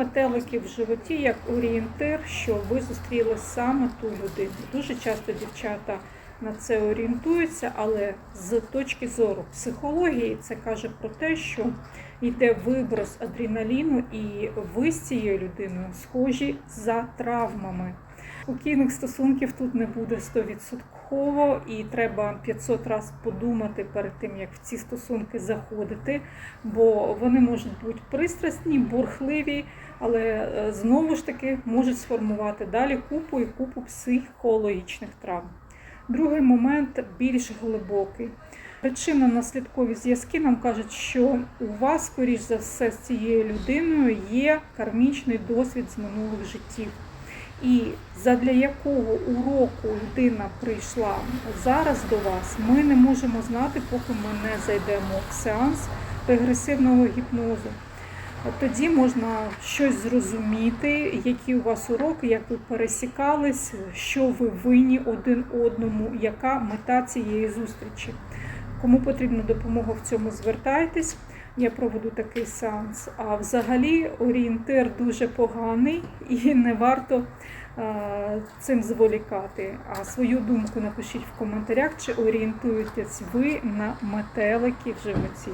метелики в животі як орієнтир, що ви зустріли саме ту людину. Дуже часто дівчата на це орієнтуються, але з точки зору психології це каже про те, що йде виброс адреналіну, і ви з цією людиною схожі за травмами. Спокійних стосунків тут не буде 100% і треба 500 разів подумати перед тим, як в ці стосунки заходити, бо вони можуть бути пристрасні, бурхливі, але е, знову ж таки можуть сформувати далі купу і купу психологічних травм. Другий момент більш глибокий. Причинно-наслідкові зв'язки нам кажуть, що у вас, скоріш за все, з цією людиною є кармічний досвід з минулих життів. І задля якого уроку людина прийшла зараз до вас, ми не можемо знати, поки ми не зайдемо в сеанс регресивного гіпнозу. Тоді можна щось зрозуміти, які у вас уроки, як ви пересікались, що ви винні один одному, яка мета цієї зустрічі. Кому потрібна допомога в цьому, звертайтесь. Я проведу такий сеанс. А взагалі орієнтир дуже поганий і не варто е, цим зволікати. А свою думку напишіть в коментарях, чи орієнтуєтесь ви на метеликів в животі.